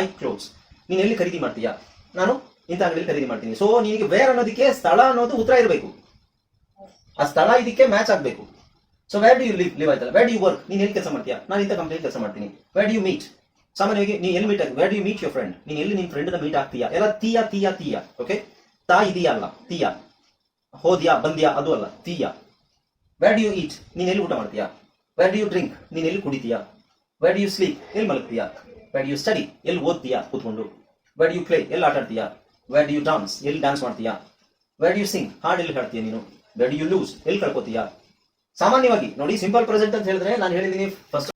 I clothes ನೀನು ಎಲ್ಲಿ ಖರೀದಿ ಮಾಡ್ತೀಯಾ? ನಾನು ಇಂಥ ಅಂಗಡಿಯಲ್ಲಿ ಖರೀದಿ ಮಾಡ್ತೀನಿ. ಸೊ ನಿನಗೆ ವೇರ್ ಅನ್ನೋದಕ್ಕೆ ಸ್ಥಳ ಅನ್ನೋದು ಉತ್ತರ ಇರಬೇಕು. ಆ ಸ್ಥಳ ಇದಕ್ಕೆ ಮ್ಯಾಚ್ ಆಗಬೇಕು. So where'd you live live ಆಯ್ತಲ್ಲ? ವ್ಯಾಡ್ ಯು ವರ್ಕ್ ನೀನು ಎಲ್ಲಿ ಕೆಲಸ ಮಾಡ್ತೀಯಾ? ನಾನು ಇಂಥ ಕಂಪ್ನಿ ಕೆಲಸ ಮಾಡ್ತೀನಿ. ವ್ಯಾಡ್ ಯು ಮೀಟ್ ಸಾಮಾನ್ಯವಾಗಿ ನೀನು ಎಲ್ಲಿ ಮೀಟ್ ಆಗಿ where'd you meet your friend ನೀನು ಎಲ್ಲಿ ನಿನ್ನ ಫ್ರೆಂಡ್ನ ಮೀಟ್ ಆಗ್ತೀಯಾ? ಎಲ್ಲ ತೀಯಾ ತೀಯಾ ತೀಯಾ ಓಕೆ ತಾ ಇದೆಯಾ ಅಲ್ಲ? ತೀಯಾ. ಹೋದ್ಯಾ, ಬಂದ್ಯಾ, ಅದು ಅಲ್ಲ, ತೀಯಾ. ವ್ಯಾಡ್ ಯು ಈಟ್ ನೀನು ಎಲ್ಲಿ ಊಟ ಮಾಡ್ತೀಯಾ? ವ್ಯಾಡ್ ಯು ಡ್ರಿಂಕ್ ನೀನು ಎಲ್ಲಿ ಕುಡಿತೀಯಾ? ವ್ಯಾಡ್ ಯು ಸ್ಲೀಪ್ ಎಲ್ಲಿ ಮಲಗ್ತೀಯಾ? ವೇರ್ ಯು ಸ್ಟಡಿ ಎಲ್ಲಿ ಓದ್ತೀಯಾ? ಕೂತ್ಕೊಂಡು. ವೇರ್ ಯು ಪ್ಲೇ ಎಲ್ಲಿ ಆಟ ಆಡ್ತೀಯಾ? ವೇರ್ ಯು ಡಾನ್ಸ್ ಎಲ್ಲಿ ಡಾನ್ಸ್ ಮಾಡ್ತೀಯಾ? ವೇರ್ ಯು ಸಿಂಗ್ ಹಾಡ್ ಎಲ್ಲಿ ಹಾಡ್ತೀಯ ನೀನು? ವೆಡ್ ಯು ಲೂಸ್ ಎಲ್ಲಿ ಕಳ್ಕೊತೀಯಾ? ಸಾಮಾನ್ಯವಾಗಿ ನೋಡಿ ಸಿಂಪಲ್ ಪ್ರೆಸೆಂಟ್ ಅಂತ ಹೇಳಿದ್ರೆ ನಾನು ಹೇಳಿದ್ದೀನಿ ಫಸ್ಟ್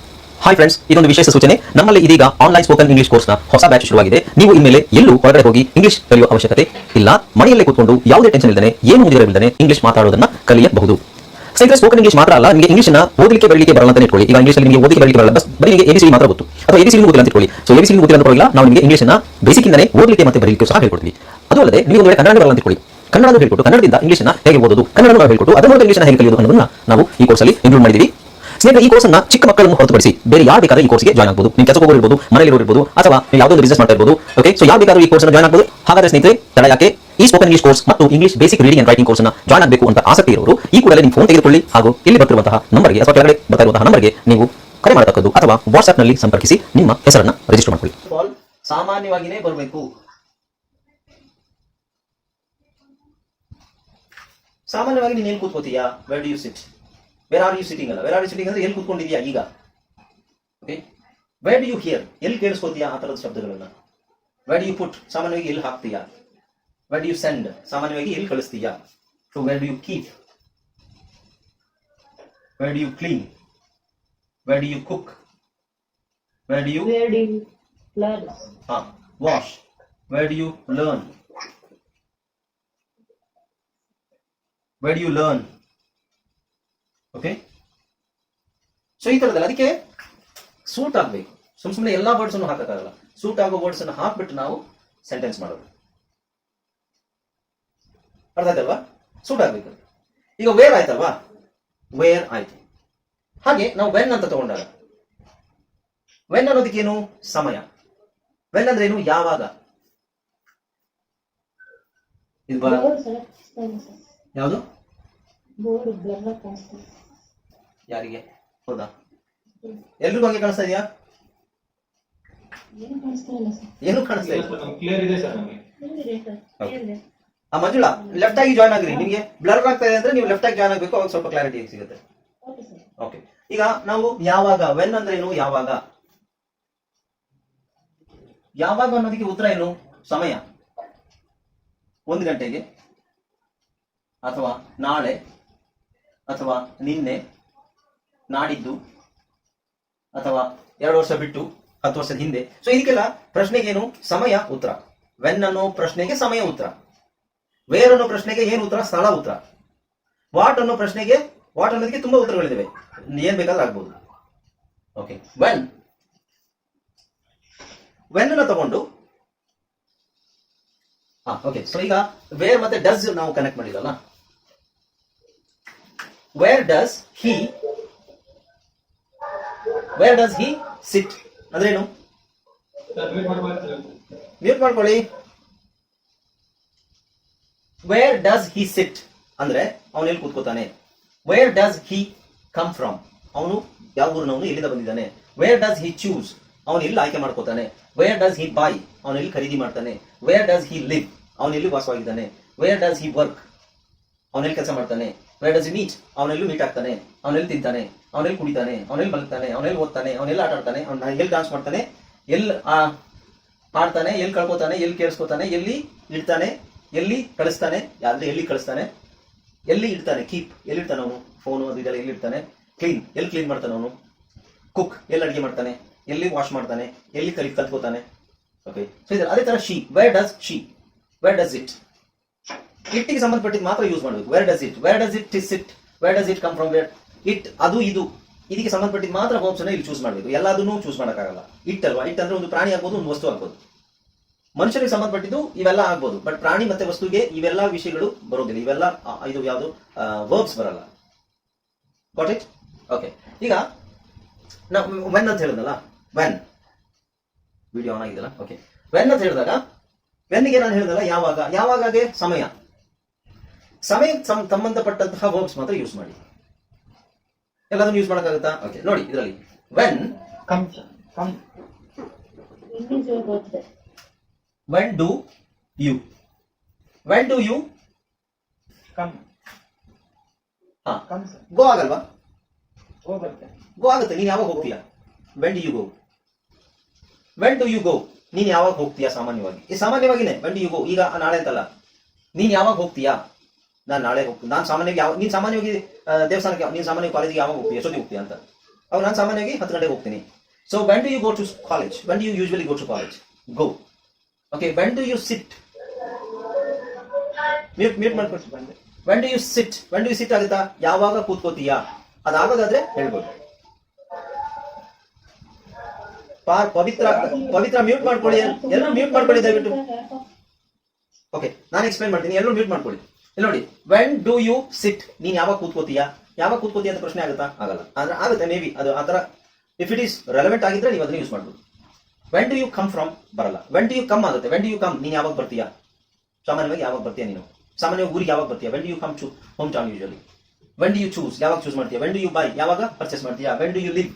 ಹಾಯ್ ಫ್ರೆಂಡ್ಸ್ ಇದೊಂದು ವಿಶೇಷ ಸೂಚನೆ. ನಮ್ಮಲ್ಲಿ ಇದೀಗ ಆನ್ಲೈನ್ ಸ್ಪೋಕನ್ ಇಂಗ್ಲಿಷ್ ಕೋರ್ಸ್ನ ಹೊಸ ಬ್ಯಾಚ್ ಶುರುವಾಗಿದೆ. ನೀವು ಇನ್ಮೇಲೆ ಎಲ್ಲೂ ಹೊರಗಡೆ ಹೋಗಿ ಇಂಗ್ಲಿಷ್ ಕಲಿಯುವ ಅವಶ್ಯಕತೆ ಇಲ್ಲ. ಮನೆಯಲ್ಲೇ ಕೂತ್ಕೊಂಡು ಯಾವುದೇ ಟೆನ್ಷನ್ ಇಲ್ಲದೆ ಏನು ಮುಗಿದಿರಬಿಲ್ಲದೆ ಇಂಗ್ಲಿಷ್ ಮಾತಾಡೋದನ್ನ ಕಲಿಯಬಹುದು. ಸ್ನೇಹಿತರೆ ಸ್ಪೋಕನ್ ಇಂಗ್ಲಿಷ್ ಮಾತ್ರ ಅಲ್ಲ, ನಿಮಗೆ ಇಂಗ್ಲಿಷ್ನ ಓದಲಿಕ್ಕೆ, ಬರಲಿಕ್ಕೆ ಬರಲ್ಲ ಅಂತ ಇಟ್ಕೊಳ್ಳಿ. ಈಗ ಇಂಗ್ಲಿಷ್ ನಿಮಗೆ ಓದಲಿಕ್ಕೆ, ಬರಲಿಕ್ಕೆ ಬರಲ್ಲ. ಬಸ್, ಬರೀ ನಿಮಗೆ ಎಬಿಸಿ ಮಾತ್ರ ಗೊತ್ತು. ಅಥವಾ ಎಬಿಸಿ ಗೊತ್ತಿಲ್ಲ ಅಂತ ಇಟ್ಕೊಳ್ಳಿ. ಸೊ ಎಬಿಸಿ ಗೊತ್ತಿಲ್ಲ ಅಂತ ನಾವು ನಿಮಗೆ ಇಂಗ್ಲಿಷ್ನ ಬೇಸಿಕ್ ಇಂದನೇ ಓದಲಿಕ್ಕೆ ಮತ್ತೆ ಬರಲಿಕ್ಕೆ ಸಹ ಹೇಳ್ಕೊಡ್ತೀವಿ. ಅದು ಅಲ್ಲದೆ, ನೀವು ಒಂದು ಕನ್ನಡ ಬರಲ್ಲ ಅಂತ ಇಟ್ಕೊಳ್ಳಿ. ಕನ್ನಡ ಹೇಳ್ಕೊಟ್ಟು, ಕನ್ನಡದಿಂದ ಇಂಗ್ಲಿಷ್ನ ಹೇಗೆ ಓದೋದು ಕನ್ನಡ ಹೇಳ್ಕೊಟ್ಟು ಅದರ ಮೂಲಕ ಇಂಗ್ಲಿಷ್ನ ಹೇಗೆ ಕಲಿಯೋದು ಅನ್ನೋದನ್ನ ನಾವು ಈ ಕೋರ್ಸಲ್ಲಿ ಇನ್ಕ್ಲೂಡ್ ಮಾಡಿದ್ದೀವಿ ಸ್ನೇಹಿತರೆ, ಈ ಕೋರ್ಸ್ನ ಚಿಕ್ಕ ಮಕ್ಕಳನ್ನು ಹೊರತುಪಡಿಸಿ ಬೇರೆ ಯಾರು ಬೇಕಾದ್ರೆ ಈ ಕೋರ್ಸ್ಗೆ ಜಾಯ್ನ್ ಆಗಬಹುದು ನೀವು ಕೆಲಸ ಹೋಗಿರ್ಬೋದು ಮನೆಯಲ್ಲಿ ಇರ್ಬೋದು ಅಥವಾ ಯಾವುದೋ ಒಂದು ಬಿಸ್ನೆಸ್ ಮಾಡ್ತಾ ಇರ್ಬೋದು ಓಕೆ ಸೊ ಯಾವ ಬೇಕಾದ್ರೂ ಈ ಕೋರ್ಸ್ನ ಜಾಯ್ನ್ ಆಗಬಹುದು ಹಾಗಾದ್ರೆ ಸ್ನೇಹಿತರೆ, ತಡ ಯಾಕೆ? ಈ ಸ್ಪೋಕನ್ ಇಂಗ್ಲಿಷ್ ಕೋರ್ಸ್ ಮತ್ತು English basic reading and writing ಕೋರ್ಸ್ನ ಜಾಯ್ನ್ ಆಗಬೇಕು ಅಂತ ಆಸಕ್ತಿ ಇರೋರು, ಈ ಕೂಡಲೇ ನಿಮ್ಮ ಫೋನ್ ತೆಗೆದುಕೊಳ್ಳಿ ಹಾಗೂ ಇಲ್ಲಿ ಬರ್ತಿರುವಂತಹ ನಂಬರ್ಗೆ ಅಥವಾ ಕೆಳಗಡೆ ಬರ್ತಾ ನಂಬರ್ಗೆ ನೀವು ಕರೆ ಮಾಡತಕ್ಕದ್ದು ಅಥವಾ ವಾಟ್ಸ್ಆಪ್ನಲ್ಲಿ ಸಂಪರ್ಕಿಸಿ ನಿಮ್ಮ ಹೆಸರನ್ನ ರಿಜಿಸ್ಟರ್ ಮಾಡಿಕೊಳ್ಳಿ. ಸಾಮಾನ್ಯವಾಗಿಯೇ ಬರಬೇಕು. ಸಾಮಾನ್ಯವಾಗಿ ನೀನು ಎಲ್ಲಿ ಕೂತ್ಕೋತೀಯಾ? Where do you sit where are you sitting ಅಲ್ಲ? ವೆರ್ ಆರ್ ಯು ಸಿಟಿಂಗ್ ಅಂದ್ರೆ ಎಲ್ಲಿ ಕೂತ್ಕೊಂಡಿದ್ಯಾ ಈಗ? Okay where do you hear ಎಲ್ಲಿ ಕೇಳಿಸ್ಕೋತೀಯಾ ಆ ಥರದ ಶಬ್ದಗಳನ್ನ? ವೆರ್ ಡು ಯು ಪುಟ್ ಸಾಮಾನ್ಯವಾಗಿ ಎಲ್ಲಿ ಹಾಕ್ತೀಯಾ? ವೇರ್ ಯು ಸೆಂಡ್ ಸಾಮಾನ್ಯವಾಗಿ ಎಲ್ಲಿ ಕಳಿಸ್ತೀಯಾ? So where you keep where you clean where you cook where you Where do you learn? Ah, wash. Where do you learn? Where do you learn? Okay so ಈ ತರದಲ್ಲ ಅದಕ್ಕೆ suit ಆಗಬೇಕು. ಸುಮ್ ಸುಮ್ಮನೆ ಎಲ್ಲಾ words ಅನ್ನು ಹಾಕಕ್ಕಾಗಲ್ಲ. ಸೂಟ್ ಆಗೋ words ಅನ್ನು ಹಾಕ್ಬಿಟ್ಟು ನಾವು ಸೆಂಟೆನ್ಸ್ ಮಾಡೋದು. ಅರ್ಥ ಆಯ್ತಲ್ವಾ? ಸೂಟ್ ಆಗ್ಬೇಕು ಈಗ ವೇರ್ ಆಯ್ತಲ್ವಾ? ವೇರ್ ಆಯ್ತು. ಹಾಗೆ ನಾವು ವೆನ್ ಅಂತ ತಗೊಂಡಾಗ. ವೆನ್ ಅನ್ನೋದಕ್ಕೇನು? ಸಮಯ. ವೆನ್ ಅಂದ್ರೆ ಏನು ಯಾವಾಗ? ಇದು. ಯಾವುದು? ಯಾರಿಗೆ? ಹೌದಾ? ಎಲ್ರಿಗೂ ಹಂಗೆ ಕಾಣಿಸ್ತಾ ಇದೆಯಾ? ಏನು ಕಾಣಿಸ್ತಾ ಇಲ್ಲ ಸರ್. ಏನು ಕಾಣಿಸ್ತಾ ಇಲ್ಲ. ಕ್ಲಿಯರ್ ಇದೆ ಸರ್ ನಮಗೆ. ಆ ಮಜುಳ ಲೆಫ್ಟ್ ಆಗಿ ಜಾಯ್ನ್ ಆಗ್ರಿ. ನಿಮಗೆ ಬ್ಲರ್ ಆಗ್ತಾ ಇದೆ ಅಂದ್ರೆ ನೀವು ಲೆಫ್ಟ್ ಆಗಿ ಜಾಯ್ನ್ ಆಗಬೇಕು ಅವಾಗ ಸ್ವಲ್ಪ ಕ್ಲಾರಿಟಿ ಸಿಗುತ್ತೆ. ಓಕೆ ಈಗ ನಾವು ಯಾವಾಗ ವೆನ್ ಅಂದ್ರೆ ಏನು ಯಾವಾಗ? ಯಾವಾಗ ಅನ್ನೋದಕ್ಕೆ ಉತ್ತರ ಏನು? ಸಮಯ. ಒಂದು ಗಂಟೆಗೆ ಅಥವಾ ನಾಳೆ ಅಥವಾ ನಿನ್ನೆ ನಾಡಿದ್ದು ಅಥವಾ ಎರಡು ವರ್ಷ ಬಿಟ್ಟು ಹತ್ತು ವರ್ಷದ ಹಿಂದೆ. ಸೊ ಇದಕ್ಕೆಲ್ಲ ಪ್ರಶ್ನೆಗೆ ಏನು ಸಮಯ ಉತ್ತರ. ವೆನ್ ಅನ್ನೋ ಪ್ರಶ್ನೆಗೆ ಸಮಯ ಉತ್ತರ. ವೇರ್ ಅನ್ನೋ ಪ್ರಶ್ನೆಗೆ ಏನು ಉತ್ತರ? ಸ್ಥಳ ಉತ್ತರ. ವಾಟ್ ಅನ್ನೋ ಪ್ರಶ್ನೆಗೆ ವಾಟ್ ಅನ್ನೋದಕ್ಕೆ ತುಂಬಾ ಉತ್ತರಗಳಿವೆ ಏನ್ ಬೇಕಾದ್ರೂ ಆಗ್ಬೋದು. ಓಕೆ ವೆನ್ ವೆನ್ ಅನ್ನ ತಗೊಂಡು ಓಕೆ ಸೊ ಈಗ ವೇರ್ ಮತ್ತೆ ಡಸ್ ನಾವು connect ಮಾಡಿದಲ್ಲ where does he where does he sit ಅಂದ್ರೇನು ಮ್ಯೂಟ್ ಮಾಡ್ಕೊಳ್ಳಿ. ವೇರ್ ಡಸ್ ಹಿ ಸಿಟ್ ಅಂದ್ರೆ ಅವನು ಎಲ್ಲಿ ಕೂತ್ಕೋತಾನೆ where does he come from ಅವನು ಯಾವ ಊರಿನವನು ಎಲ್ಲಿಂದ ಬಂದಿದ್ದಾನೆ ವೇರ್ ಡಸ್ ಹಿ ಚೂಸ್ ಅವನು ಎಲ್ಲಿ ಆಯ್ಕೆ ಮಾಡ್ಕೋತಾನೆ ವೇರ್ ಡಸ್ ಹಿ ಬಾಯ್ ಅವನು ಎಲ್ಲಿ ಖರೀದಿ ಮಾಡ್ತಾನೆ ವೇರ್ ಡಸ್ ಹಿ ಲಿವ್ ಅವನು ಎಲ್ಲಿ ವಾಸವಾಗಿದ್ದಾನೆ ವೇರ್ ಡಸ್ ಹಿ ವರ್ಕ್ ಅವನೆಲ್ಲಿ ಕೆಲಸ ಮಾಡ್ತಾನೆ ವೇರ್ ಡಸ್ ಹಿ ಮೀಟ್ ಅವನೆಲ್ಲೂ ಮೀಟ್ ಆಗ್ತಾನೆ ಅವನೆಲ್ಲಿ ತಿಂತಾನೆ ಅವನೆಲ್ಲಿ ಕುಡಿತಾನೆ ಅವನೆಲ್ಲಿ ಮಲಗ್ತಾನೆ ಅವನೆಲ್ಲಿ ಓದ್ತಾನೆ ಅವನೆಲ್ಲ ಆಟ ಆಡ್ತಾನೆ ಅವ್ನ ಎಲ್ಲಿ ಡಾನ್ಸ್ ಮಾಡ್ತಾನೆ ಎಲ್ಲಿ ಆಡ್ತಾನೆ ಎಲ್ಲಿ ಕಳ್ಕೊತಾನೆ ಎಲ್ಲಿ ಕೇಳಿಸ್ಕೊತಾನೆ ಎಲ್ಲಿ ಇಡ್ತಾನೆ ಎಲ್ಲಿ ಕಳಿಸ್ತಾನೆ? ಅಂದ್ರೆ ಎಲ್ಲಿ ಕಳಿಸ್ತಾನೆ? ಎಲ್ಲಿ ಇಡ್ತಾನೆ? ಕೀಪ್. ಎಲ್ಲಿ ಇರ್ತಾನೆ ಅವನು? ಫೋನು ಅದು ಎಲ್ಲಿ ಇಡ್ತಾನೆ? ಕ್ಲೀನ್. ಎಲ್ಲಿ ಕ್ಲೀನ್ ಮಾಡ್ತಾನೆ ಅವನು? ಕುಕ್. ಎಲ್ಲಿ ಅಡಿಗೆ ಮಾಡ್ತಾನೆ? ಎಲ್ಲಿ ವಾಶ್ ಮಾಡ್ತಾನೆ? ಎಲ್ಲಿ ಕಲಿ ಕಲ್ತ್ಕೋತಾನೆ ಓಕೆ ಸೊ ಇದೆ ಅದೇ ತರ she. Where does she where does it ಇಟ್ಟಿಗೆ ಸಂಬಂಧಪಟ್ಟಿದ್ದು ಮಾತ್ರ ಯೂಸ್ ಮಾಡಬೇಕು. Where does it where does it is it where does it come from where it ಅದು, ಇದು. ಇದಕ್ಕೆ ಸಂಬಂಧಪಟ್ಟಿದ್ದು ಮಾತ್ರ ಹೋಮ್ಸ್ ಇಲ್ಲಿ ಚೂಸ್ ಮಾಡಬೇಕು. ಎಲ್ಲದನ್ನೂ ಚೂಸ್ ಮಾಡೋಕ್ಕಾಗಲ್ಲ. ಇಟ್ ಅಲ್ವಾ? ಇಟ್ ಅಂದ್ರೆ ಒಂದು ಪ್ರಾಣಿ ಆಗ್ಬೋದು, ಒಂದು ವಸ್ತು ಆಗ್ಬೋದು. ಮನುಷ್ಯರಿಗೆ ಸಂಬಂಧಪಟ್ಟಿದ್ದು ಇವೆಲ್ಲ ಆಗ್ಬೋದು. ಬಟ್ ಪ್ರಾಣಿ ಮತ್ತೆ ವಸ್ತುಗೆ ಇವೆಲ್ಲ ವಿಷಯಗಳು ಬರೋದಿಲ್ಲ. ಇವೆಲ್ಲ ಇದು ಯಾವುದು? ವರ್ಬ್ಸ್ ಬರಲ್ಲ. ಗಾಟ್ ಇಟ್ ಓಕೆ ಈಗ, ನಾವು ವೆನ್ ಅಂತ ಹೇಳಿದಲ್ಲ ವೆನ್ ವಿಡಿಯೋ ಆನ್ ಆಗಿದೆಲ್ಲ ಓಕೆ ವೆನ್ ಅಂತ ಹೇಳಿದಾಗ ವೆನ್ಗೆ ನಾನು ಹೇಳಿದಲ್ಲ ಯಾವಾಗ? ಯಾವಾಗಾಗೆ? ಸಮಯ. ಸಮಯಕ್ಕೆ ಸಂಬಂಧಪಟ್ಟಂತಹ ವರ್ಬ್ಸ್ ಮಾತ್ರ ಯೂಸ್ ಮಾಡಿ. ಎಲ್ಲದನ್ನು ಯೂಸ್ ಮಾಡೋಕ್ಕಾಗುತ್ತಾ? ಓಕೆ ನೋಡಿ, ಇದರಲ್ಲಿ. When come do you? When do you? Come ಹಾ. ಕಮ್ ಸರ್ ಗೋ ಆಗಲ್ವಾ? ಹೋಗುತ್ತೆ. ಗೋ ಆಗುತ್ತೆ. ನೀನು ಯಾವಾಗ ಹೋಗ್ತೀಯಾ? When do you go when do you go ನೀನ್ ಯಾವಾಗ ಹೋಗ್ತೀಯಾ ಸಾಮಾನ್ಯವಾಗಿ? ಈ ಸಾಮಾನ್ಯವಾಗಿನೇ. ವೆನ್ ಡು ಯು ಗೋ ಈಗ ನಾಳೆ ಅಂತಲ್ಲ. ನೀನ್ ಯಾವಾಗ ಹೋಗ್ತೀಯಾ? ನಾನು ನಾಳೆ ಹೋಗ್ತೀನಿ. ನಾನು ಸಾಮಾನ್ಯವಾಗಿ ಯಾವ ನೀನು ಸಾಮಾನ್ಯವಾಗಿ ದೇವಸ್ಥಾನಕ್ಕೆ ನೀನು ಸಾಮಾನ್ಯ ಕಾಲೇಜಿಗೆ ಯಾವಾಗ ಹೋಗ್ತೀಯಾ? ಎಷ್ಟೊತ್ತಿಗೆ ಹೋಗ್ತೀಯ ಅಂತ. ಅವಾಗ ನಾನು ಸಾಮಾನ್ಯವಾಗಿ ಹತ್ತು ಗಂಟೆಗೆ ಹೋಗ್ತೀನಿ. So when do you go to college when do you usually go to college go okay when do you sit mute mute ಮಾಡ್ಕೊಳ್ತೀನಿ ಬಂದೆ when do you sit when do you sit ಆಗುತ್ತಾ ಯಾವಾಗ ಕೂತ್ಕೋತೀಯಾ? ಅದಾಗೋದಾದ್ರೆ ಹೇಳ್ಬೋದು. ಪಾ- ಪವಿತ್ರ ಪವಿತ್ರ ಮ್ಯೂಟ್ ಮಾಡ್ಕೊಳ್ಳಿ. ಎಲ್ಲರೂ mute ಮಾಡ್ಕೊಳ್ಳಿ ದಯವಿಟ್ಟು. ಓಕೆ ನಾನು ಎಕ್ಸ್ಪ್ಲೈನ್ ಮಾಡ್ತೀನಿ. ಎಲ್ಲರೂ ಮ್ಯೂಟ್ ಮಾಡ್ಕೊಳ್ಳಿ. ನೋಡಿ ವೆನ್ ಡೂ ಯು ಸಿಟ್ ನೀನ್ ಯಾವಾಗ ಕೂತ್ಕೋತೀಯಾ? ಯಾವಾಗ ಕೂತ್ಕೋತೀಯ ಅಂತ ಪ್ರಶ್ನೆ ಆಗುತ್ತಾ? ಆಗಲ್ಲ. ಆದ್ರೆ ಆಗುತ್ತೆ ಮೇ ಬಿ ಅದು ಆ ಥರ ಇಫ್ ಇಟ್ ಈಸ್ ರೆಲೆವೆಂಟ್ ಆಗಿದ್ರೆ ನೀವು ಅದನ್ನ ಯೂಸ್ ಮಾಡ್ಬೋದು. When do you come from ಬರಲ್ಲ ವೆನ್ ಡು ಯು ಕಮ್ ಆಗುತ್ತೆ ವೆನ್ ಡು ಯು ಕಮ್ ನೀನ್ ಯಾವಾಗ ಬರ್ತೀಯಾ ಸಾಮಾನ್ಯವಾಗಿ ಯಾವಾಗ ಬರ್ತೀಯ ನೀನು ಸಾಮಾನ್ಯವಾಗಿ ಊರಿಗೆ ಯಾವಾಗ ಬರ್ತೀಯ when do you come to home town usually when do you choose ಯಾವಾಗ ಚೂಸ್ ಮಾಡ್ತೀಯಾ ವೆನ್ ಡು ಯು ಬೈ ಯಾವಾಗ ಪರ್ಚೇಸ್ ಮಾಡ್ತೀಯಾ ವೆನ್ ಡು ಯು ಲಿವ್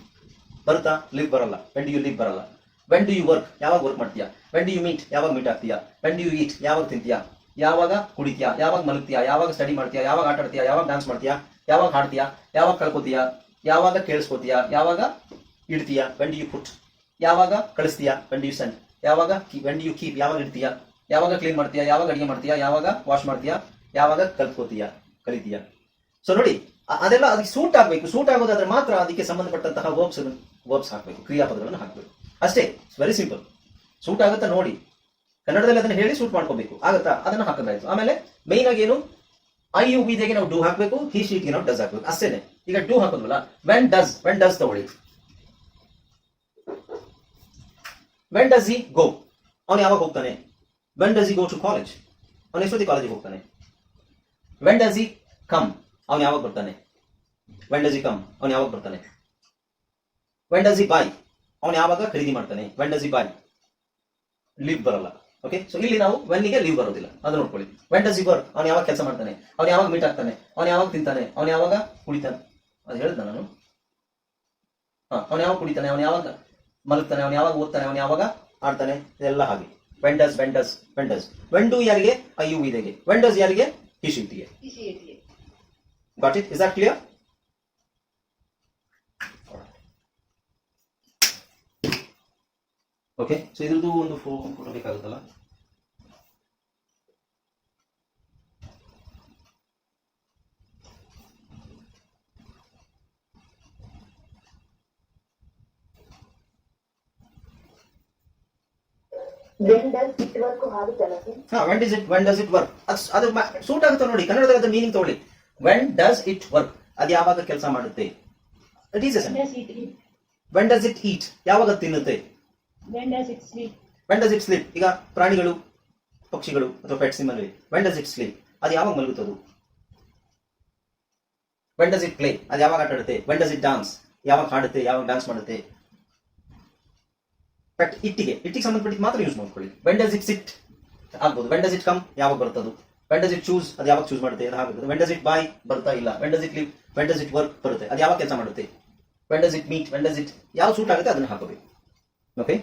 ಬರುತ್ತಾ ಲಿವ್ ಬರಲ್ಲ ವೆನ್ ಡು ಯು ಲಿವ್ ಬರಲ್ಲ ವೆನ್ ಡು ಯು ವರ್ಕ್ ಯಾವಾಗ work ಮಾಡ್ತೀಯಾ when do you meet ಯಾವಾಗ ಮೀಟ್ ಆಗ್ತೀಯಾ ವೆನ್ ಡು ಯು ಈಟ್ ಯಾವಾಗ ತಿಂತೀಯಾ ಯಾವಾಗ ಕುಡಿತೀಯಾ ಯಾವಾಗ ಮಲಗ್ತೀಯಾ ಯಾವಾಗ ಸ್ಟಡಿ ಮಾಡ್ತೀಯಾ ಯಾವಾಗ ಆಟ ಆಡ್ತೀಯಾ ಯಾವಾಗ ಡಾನ್ಸ್ ಮಾಡ್ತೀಯಾ ಯಾವಾಗ ಹಾಡ್ತೀಯಾ ಯಾವಾಗ ಕಳ್ಕೊತೀಯಾ ಯಾವಾಗ ಕೇಳಿಸ್ಕೊತೀಯಾ ಯಾವಾಗ ಇಡ್ತೀಯಾ ವೆನ್ ಡು ಯು ಪುಟ್ ಯಾವಾಗ ಕಳಿಸ್ತೀಯಾ ಡು ಯು ಯಾವಾಗ ವೆನ್ ಯು ಕೀಪ್ ಯಾವಾಗ ಇಡ್ತೀಯಾ? ಯಾವಾಗ ಕ್ಲೀನ್ ಮಾಡ್ತೀಯಾ? ಯಾವಾಗ ಅಡಿಗೆ ಮಾಡ್ತೀಯಾ? ಯಾವಾಗ ವಾಶ್ ಮಾಡ್ತೀಯಾ? ಯಾವಾಗ ಕಲ್ತ್ಕೋತೀಯಾ? ಕಲಿತೀಯಾ? ಸೊ ನೋಡಿ ಅದೆಲ್ಲ ಅದಕ್ಕೆ ಸೂಟ್ ಆಗಬೇಕು. ಸೂಟ್ ಆಗೋದಾದ್ರೆ ಮಾತ್ರ ಅದಕ್ಕೆ ಸಂಬಂಧಪಟ್ಟಂತಹ ವರ್ಬ್ಸ್ ವರ್ಬ್ಸ್ ಹಾಕಬೇಕು. ಕ್ರಿಯಾಪದಗಳನ್ನು ಹಾಕಬೇಕು. ಅಷ್ಟೇ ವೆರಿ ಸಿಂಪಲ್ ಸೂಟ್ ಆಗುತ್ತಾ ನೋಡಿ. ಕನ್ನಡದಲ್ಲಿ ಅದನ್ನು ಹೇಳಿ ಸೂಟ್ ಮಾಡ್ಕೋಬೇಕು. ಆಗುತ್ತಾ? ಅದನ್ನು ಹಾಕೋದಾಯ್ತು ಆಮೇಲೆ ಮೈನ್ ಆಗಿ ಏನು? ಐ ಯು ವಿದೆಗೆ ನಾವು ಡೂ ಹಾಕಬೇಕು. ಹಿ ಶೀಟ್ಗೆ ನಾವು ಡಸ್ ಹಾಕಬೇಕು. ಅಷ್ಟೇನೆ. ಈಗ ಡೂ ಹಾಕೋದಲ್ಲ ವೆನ್ ಡಸ್ ವೆನ್ ಡಸ್ ತಗೊಳ್ಳಿ. ವೆನ್ ಡಸ್ ಹಿ ಗೋ ಅವನು ಯಾವಾಗ ಹೋಗ್ತಾನೆ when does he go to college ಅವನು ಎಷ್ಟೊತ್ತಿ ಕಾಲೇಜಿಗೆ ಹೋಗ್ತಾನೆ ವೆನ್ ಡಸ್ ಹಿ ಕಮ್ ಅವನು ಯಾವಾಗ ಬರ್ತಾನೆ ವೆನ್ ಡಸ್ ಹಿ ಕಮ್ ಅವನು ಯಾವಾಗ ಬರ್ತಾನೆ ವೆನ್ ಡಸ್ ಹಿ ಬಾಯ್ ಅವನು ಯಾವಾಗ ಖರೀದಿ ಮಾಡ್ತಾನೆ when does he buy leave ಬರಲ್ಲ ಓಕೆ ಸೊ ಇಲ್ಲಿ ನಾವು ವೆನ್ನಿಗೆ ಲೀವ್ ಬರೋದಿಲ್ಲ ಅದು ನೋಡ್ಕೊಳ್ಳಿ ವೆನ್ ಡಸ್ ಹಿ ವರ್ಕ್ ಅವನು ಯಾವಾಗ ಕೆಲಸ ಮಾಡ್ತಾನೆ ಅವನು ಯಾವಾಗ ಮೀಟ್ ಆಗ್ತಾನೆ ಅವನು ಯಾವಾಗ ತಿಂತಾನೆ ಅವನು ಯಾವಾಗ ಕುಡಿತಾನೆ ಅದು ಹೇಳ್ದ ನಾನು ಹಾ ಅವನು ಯಾವಾಗ ಕುಡಿತಾನೆ ಅವನು ಯಾವಾಗ ಮಲಗ್ತಾನೆ ಅವನು ಯಾವಾಗ ಓದ್ತಾನೆ ಅವನು ಯಾವಾಗ? ಆಡ್ತಾನೆ ಇದೆಲ್ಲ ಹಾಗೆ. ವೆಂಡಸ್ ವೆಂಡಸ್ ವೆಂಡಸ್ ವೆಂಡು ಯಾರಿಗೆ? ಅಯ್ಯು ಯು ಇದೆಗೆ ವೆಂಡಸ್ ಡಸ್ ಯಾರಿಗೆ? ಹಿಶಿಟಿಗೆ got it is that clear okay so ಇದ್ರದ್ದು ಒಂದು photo ಬೇಕಾಗುತ್ತಲ್ಲ? When does it when does it work ಅದು ಸೂಟ್ ಆಗುತ್ತೆ ನೋಡಿ ಕನ್ನಡದಲ್ಲಿ ಅದು ಮೀನಿಂಗ್ ತಗೊಳ್ಳಿ ವೆನ್ ಡಸ್ ಇಟ್ ವರ್ಕ್ ಅದು ಯಾವಾಗ ಕೆಲಸ ಮಾಡುತ್ತೆ it is When does it eat? When does it eat ಯಾವಾಗ ತಿನ್ನುತ್ತೆ When does it sleep? When does it sleep ಈಗ ಪ್ರಾಣಿಗಳು ಪಕ್ಷಿಗಳು ಅಥವಾ ಪೆಟ್ಸ್ ನಿಮ್ಮಲ್ಲಿ ವೆನ್ ಡಸ್ ಇಟ್ ಸ್ಲೀಪ್ ಅದು ಯಾವಾಗ ಮಲಗುತ್ತದು ವೆನ್ ಡಸ್ ಇಟ್ ಪ್ಲೇ ಅದು ಯಾವಾಗ ಆಟ ಆಡುತ್ತೆ ವೆನ್ ಡಸ್ ಇಟ್ ಡಾನ್ಸ್ ಯಾವಾಗ ಹಾಡುತ್ತೆ ಯಾವಾಗ ಡಾನ್ಸ್ ಮಾಡುತ್ತೆ ಬಟ್ ಇಟ್ಟಿಗೆ ಇಟ್ಟಿಗೆ ಸಂಬಂಧಪಟ್ಟಿದ್ದು ಮಾತ್ರ ಯೂಸ್ ಮಾಡ್ಕೊಳ್ಳಿ. ವೆನ್ ಡಸ್ ಇಟ್ ಸಿಟ್ ಆಗ್ಬೋದು. ವೆನ್ ಡಸ್ ಇಟ್ ಕಮ್ ಯಾವಾಗ ಬರ್ತದು? ವೆನ್ ಡಸ್ ಇಟ್ ಚೂಸ್ ಅದು ಯಾವಾಗ ಚೂಸ್ ಮಾಡುತ್ತೆ? ಅದು ಹಾಗೆ ವೆನ್ ಡಸ್ ಇಟ್ ಬಾಯ್ ಬರ್ತಾ ಇಲ್ಲ. When does it live when does it work ಬರುತ್ತೆ. ಅದು ಯಾವಾಗ ಕೆಲಸ ಮಾಡುತ್ತೆ? When does it meet when does it ಯಾವ ಸೂಟ್ ಆಗುತ್ತೆ ಅದನ್ನ ಹಾಕೋಬೇಕು. ಓಕೆ